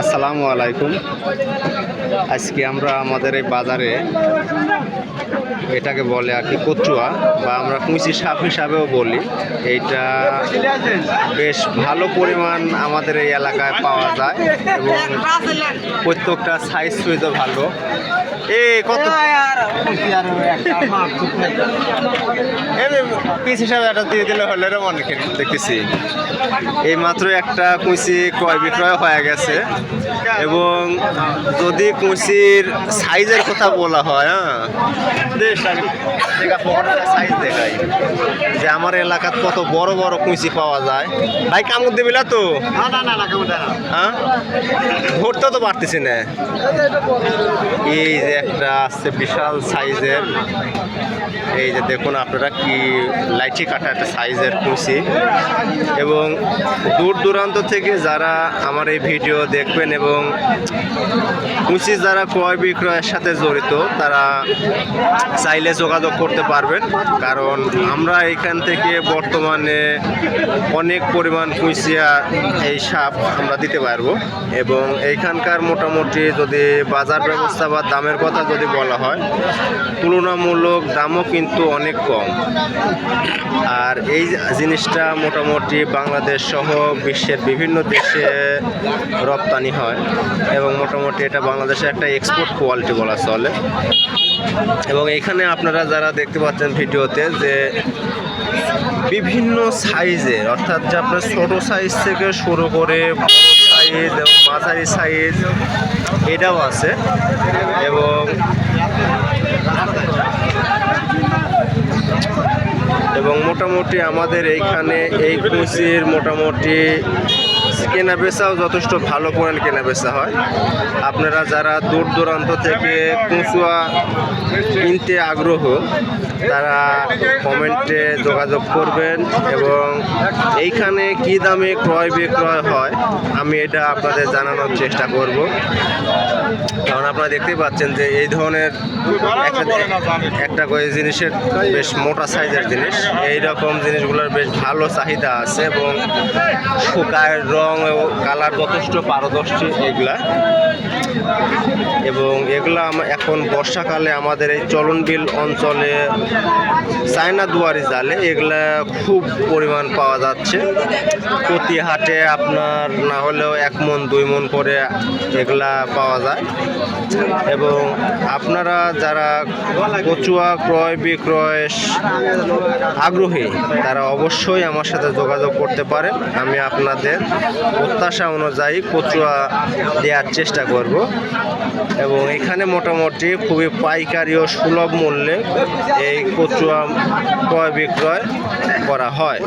আসসালামু আলাইকুম। আজকে আমরা আমাদের এই বাজারে এটাকে বলে আর কি কচুয়া, বা আমরা কুঁচি সাপ হিসাবেও বলি। এইটা বেশ ভালো পরিমাণ আমাদের এই এলাকায় পাওয়া যায় এবং প্রত্যেকটা সাইজ সুইজও ভালো। এ, কত? পিস হিসাবে একটা দিয়ে দিলে হলে মনে করি দেখতেছি। এই মাত্র একটা কুচি ক্রয় বিক্রয় হয়ে গেছে। এবং যদি কুচির সাইজের কথা বলা হয় হ্যাঁ সাইজ দেখাই যে আমার এলাকাত কত বড় বড় কুচি পাওয়া যায়। ভাই কামড় দিবি না তো? হ্যাঁ? ধরতে তো পারতেছি না। এই যে একটা আছে বিশাল সাইজের। এই যে দেখুন আপনারা কি লাইচি কাটা একটা সাইজের কুচি। এবং দূর দূরান্ত থেকে যারা আমার এই ভিডিও দেখবেন এবং কুচি যারা ক্রয় বিক্রয়ের সাথে জড়িত তারা চাইলে যোগাযোগ করতে পারবেন। কারণ আমরা এখান থেকে বর্তমানে অনেক পরিমাণ কুচিয়া এই সাপ আমরা দিতে পারব। এবং এইখানকার মোটামুটি যদি বাজার ব্যবস্থা বা দামের কথা যদি বলা হয়, তুলনামূলক দামও কিন্তু অনেক কম। আর এই জিনিসটা মোটামুটি বাংলাদেশ সহ বিশ্বের বিভিন্ন দেশে রপ্তানি হয় এবং মোটামুটি এটা বাংলাদেশে একটা এক্সপোর্ট কোয়ালিটি বলা চলে। এবং এখানে আপনারা যারা দেখতে পাচ্ছেন ভিডিওতে যে বিভিন্ন সাইজের অর্থাৎ যে আপনার ছোটো সাইজ থেকে শুরু করে সাইজ এবং মাঝারি সাইজ, এটাও আছে। এবং এবং মোটামুটি আমাদের এইখানে এই কুচির মোটামুটি কেনা বেচাও যথেষ্ট ভালো পরিমাণ কেনা বেচা হয়। আপনারা যারা দূর দূরান্ত থেকে কুচুয়া কিনতে আগ্রহ, তারা কমেন্টে যোগাযোগ করবেন এবং এইখানে কি দামে ক্রয় বিক্রয় হয়, আমি এটা আপনাদের জানানোর চেষ্টা করব। কারণ আপনারা দেখতেই পাচ্ছেন যে এই ধরনের একটা করে জিনিসের বেশ মোটা সাইজের জিনিস। এই রকম জিনিসগুলোর বেশ ভালো চাহিদা আছে এবং শুকায় রং এবং কালার যথেষ্ট পারদর্শী এগুলা। এবং এগুলা এখন বর্ষাকালে আমাদের এই চলনবিল অঞ্চলে চায়না দুয়ারি জালে এগুলা খুব পরিমাণ পাওয়া যাচ্ছে। প্রতি হাটে আপনার না হলেও এক মন, দুই মন করে এগুলা পাওয়া যায়। এবং আপনারা যারা কচুয়া, ক্রয়, বিক্রয় আগ্রহী, তারা অবশ্যই আমার সাথে যোগাযোগ করতে পারেন। আমি আপনাদের প্রত্যাশা অনুযায়ী কচুয়া দেওয়ার চেষ্টা করব। এবং এখানে মোটামুটি খুবই পাইকারি ও সুলভ মূল্যে এই কচুয়া ক্রয় বিক্রয় করা হয়।